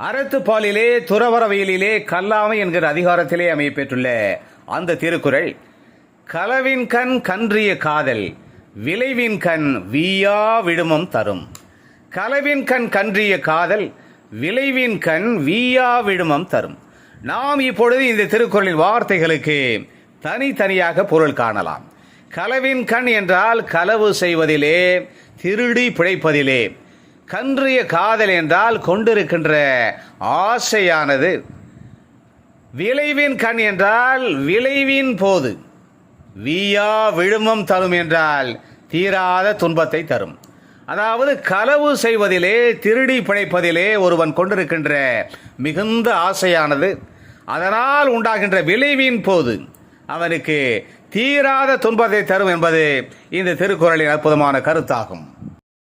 அறத்துப்பாலிலே துறவரவியலிலே கல்லாமை என்கிற அதிகாரத்திலே அமையப்பெற்றுள்ள அந்த திருக்குறள் களவின் கண் கன்றிய காதல் விளைவின் கண் வீயா விடுமம் தரும். களவின் கண் கன்றிய காதல் விளைவின் கண் வீயா விடுமம் தரும். நாம் இப்பொழுது இந்த திருக்குறளின் வார்த்தைகளுக்கு தனித்தனியாக பொருள் காணலாம். களவின் கண் என்றால் களவு செய்வதிலே திருடி பிழைப்பதிலே கன்றிய காதல் என்றால் கொண்டிருக்கின்ற ஆசையானது. விளைவின் கண் என்றால் விளைவின் போது. வீயா விழுமம் தரும் என்றால் தீராத துன்பத்தை தரும். அதாவது களவு செய்வதிலே திருடி பிழைப்பதிலே ஒருவன் கொண்டிருக்கின்ற மிகுந்த ஆசையானது. அதனால் உண்டாகின்ற விளைவின் போது அவனுக்கு தீராத துன்பத்தை தரும் என்பது இந்த திருக்குறளின் அற்புதமான கருத்தாகும்.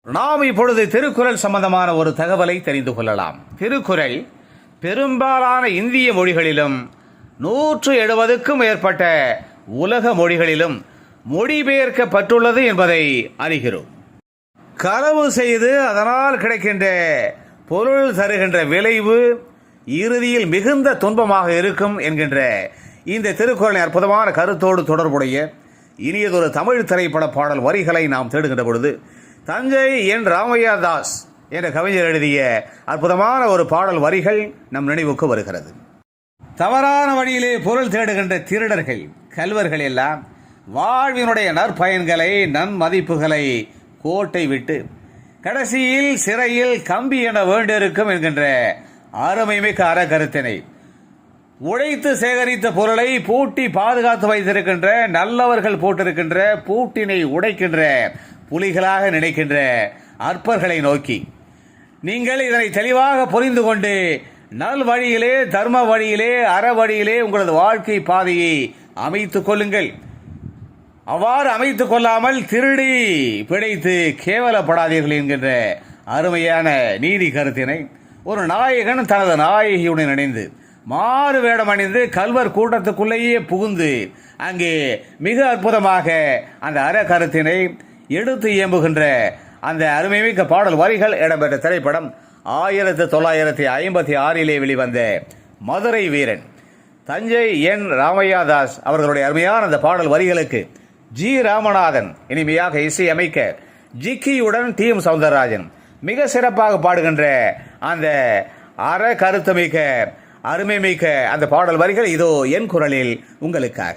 நாம் இப்பொழுது திருக்குறள் சம்பந்தமான ஒரு தகவலை தெரிந்து கொள்ளலாம். திருக்குறள் பெரும்பாலான இந்திய மொழிகளிலும் நூற்று எழுபதுக்கும் மேற்பட்ட உலக மொழிகளிலும் மொழிபெயர்க்கப்பட்டுள்ளது என்பதை அறிகிறோம். களவு செய்து அதனால் கிடைக்கின்ற பொருள் தருகின்ற விளைவு இறுதியில் மிகுந்த துன்பமாக இருக்கும் என்கின்ற இந்த திருக்குறளின் அற்புதமான கருத்தோடு தொடர்புடைய இனியதொரு தமிழ் திரைப்பட பாடல் வரிகளை நாம் தேடுகின்ற பொழுது தஞ்சை என் ராமையா தாஸ் என்ற கவிஞர் எழுதிய அற்புதமான ஒரு பாடல் வரிகள் நம் நினைவுக்கு வருகிறது. தவறான வழியிலே பொருள் தேடுகின்ற திருடர்கள் கல்வர்கள் எல்லாம் வாழ்வினுடைய நற்பயன்களை நன்மதிப்புகளை கோட்டை விட்டு கடைசியில் சிறையில் கம்பி என வேண்டியிருக்கும் என்கின்ற அருமைமிக்க அறக்கருத்தினை உழைத்து சேகரித்த பொருளை பூட்டி பாதுகாத்து வைத்திருக்கின்ற நல்லவர்கள் போட்டிருக்கின்ற பூட்டினை உடைக்கின்ற புலிகளாக நினைக்கின்ற அற்பர்களை நோக்கி நீங்கள் இதனை தெளிவாக புரிந்து கொண்டு நல் வழியிலே தர்ம வழியிலே அற வழியிலே உங்களது வாழ்க்கை பாதையை அமைத்து கொள்ளுங்கள். அவ்வாறு அமைத்து கொள்ளாமல் திருடி பிழைத்து கேவலப்படாதீர்கள் என்கின்ற அருமையான நீதி கருத்தினை ஒரு நாயகன் தனது நாயகியுடன் இணைந்து மாறு வேடம் அணிந்து கல்வர் கூட்டத்துக்குள்ளேயே புகுந்து அங்கே மிக அற்புதமாக அந்த அற கருத்தினை எடுத்து இயம்புகின்ற அந்த அருமைமிக்க பாடல் வரிகள் இடம்பெற்ற திரைப்படம் ஆயிரத்தி தொள்ளாயிரத்தி ஐம்பத்தி ஆறிலே வெளிவந்த மதுரை வீரன். தஞ்சை என் ராமையாதாஸ் அவர்களுடைய அருமையான அந்த பாடல் வரிகளுக்கு ஜி ராமநாதன் இனிமையாக இசை அமைக்க ஜிக்கியுடன் டி எம் சவுந்தரராஜன் மிக சிறப்பாக பாடுகின்ற அந்த அற கருத்துமிக்க அருமைமிக்க அந்த பாடல் வரிகள் இதோ என் குரலில் உங்களுக்காக.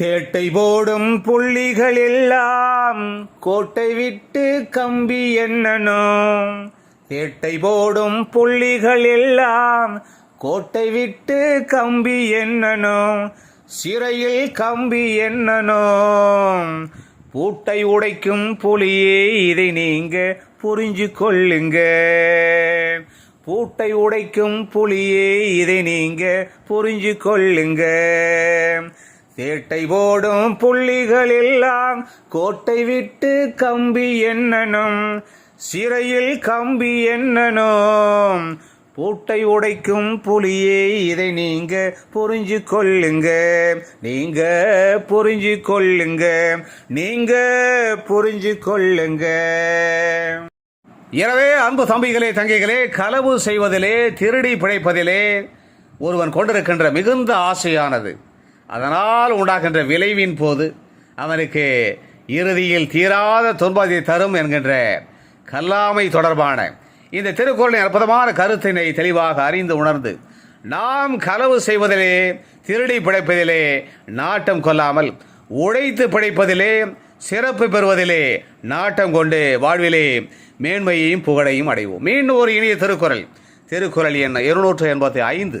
தேட்டை போடும் புள்ளிகள் எல்லாம் கோட்டை விட்டு கம்பி என்னனும். தேட்டை போடும் புள்ளிகள் எல்லாம் கோட்டை விட்டு கம்பி என்னனும். சிறையில் கம்பி என்னனும். பூட்டை உடைக்கும் புலியே இதை நீங்க புரிஞ்சு கொள்ளுங்க. பூட்டை உடைக்கும் புலியே இதை நீங்க புரிஞ்சு கொள்ளுங்க. தேட்டை போடும் புள்ளிகள் எல்லாம் கோட்டை விட்டு கம்பி என்னனும் சிறையில் கம்பி என்னனும். பூட்டை உடைக்கும் புலியே இதை நீங்க புரிஞ்சு கொள்ளுங்க. நீங்க புரிஞ்சு கொள்ளுங்க. நீங்க புரிஞ்சு கொள்ளுங்க. எனவே அன்பு தம்பிகளே தங்கைகளே களவு செய்வதிலே திருடி பிழைப்பதிலே ஒருவன் கொண்டிருக்கின்ற மிகுந்த ஆசையானது. அதனால் உண்டாகின்ற விளைவின் போது அவனுக்கு இறுதியில் தீராத துன்பத்தை தரும் என்கின்ற கல்லாமை தொடர்பான இந்த திருக்குறளின் அற்புதமான கருத்தினை தெளிவாக அறிந்து உணர்ந்து நாம் களவு செய்வதிலே திருடி பிழைப்பதிலே நாட்டம் கொள்ளாமல் உழைத்து பிழைப்பதிலே சிறப்பு பெறுவதிலே நாட்டம் கொண்டு வாழ்விலே மேன்மையையும் புகழையும் அடைவோம். மீண்டும் ஒரு இனிய திருக்குறள். திருக்குறள் எண் இருநூற்று எண்பத்தி ஐந்து.